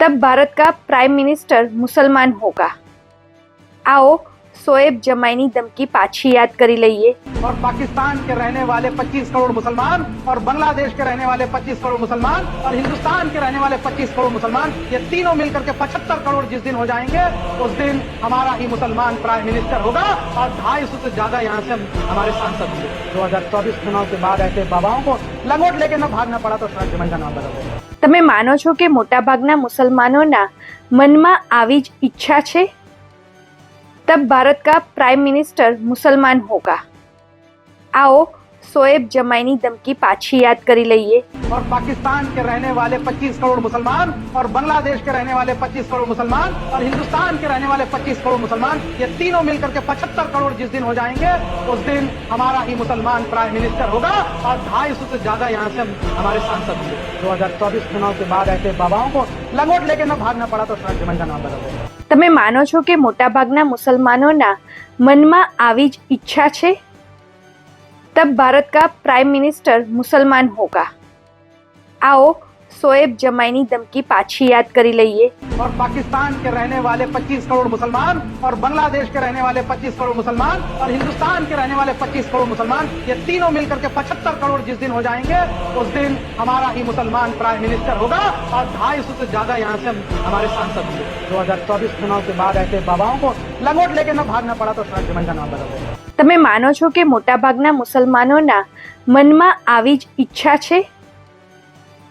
तब भारत का prime minister मुसलमान होगा। आओ સોએબ જમાઈની ધમકી પાછી યાદ કરી લઈએ और पाकिस्तान के रहने वाले 25 करोड़ मुसलमान और बांग्लादेश के रहने वाले 25 करोड़ मुसलमान और हिंदुस्तान के रहने वाले 25 करोड़ मुसलमान ये तीनों मिलकर के 75 करोड़ जिस दिन हो जाएंगे उस दिन हमारा ही मुसलमान प्राइम मिनिस्टर होगा और ढाई सौ से ज्यादा यहाँ से हम- हमारे सांसद होंगे दो हजार चौबीस चुनाव के बाद ऐसे बाबाओं को लंगोट लेके न भागना पड़ा तो शायद जमन का नाम बदल देगा તમે માનો છો કે મોટાભાગના મુસલમાનોના મનમાં આવી જ ઈચ્છા છે तब भारत का प्राइम मिनिस्टर मुसलमान होगा। आओ સોએબ જમાઈની ધમકી પાછી યાદ કરી લઈએ और पाकिस्तान के रहने वाले 25 करोड़ मुसलमान और बांग्लादेश के रहने वाले 25 करोड़ मुसलमान और हिंदुस्तान के रहने वाले 25 करोड़ मुसलमान ये तीनों मिलकर के 75 करोड़ जिस दिन हो जाएंगे उस दिन हमारा ही मुसलमान प्राइम मिनिस्टर होगा और ढाई सौ से ज्यादा यहाँ से हम- हमारे सांसद होंगे दो हजार चौबीस चुनाव के बाद ऐसे बाबाओं को लंगोट लेके न भागना पड़ा तो शायद जमन का नाम बदल देगा તમે માનો છો કે મોટાભાગના મુસલમાનોના મનમાં આવી જ ઈચ્છા છે तब भारत का प्राइम मिनिस्टर मुसलमान होगा। आओ સોએબ જમાઈની ધમકી પાછી યાદ કરી લઈએ और पाकिस्तान के रहने वाले 25 करोड़ मुसलमान और बांग्लादेश के रहने वाले 25 करोड़ मुसलमान और हिंदुस्तान के रहने वाले 25 करोड़ मुसलमान ये तीनों मिलकर के 75 करोड़ जिस दिन हो जाएंगे उस दिन हमारा ही मुसलमान प्राइम मिनिस्टर होगा और ढाई सौ से ज्यादा यहाँ से हम- हमारे सांसद होंगे दो हजार चौबीस चुनाव के बाद ऐसे बाबाओं को लंगोट लेके न भागना पड़ा तो शायद जमन का नाम बदल देगा તમે માનો છો કે મોટાભાગના મુસલમાનોના મનમાં આવી જ ઈચ્છા છે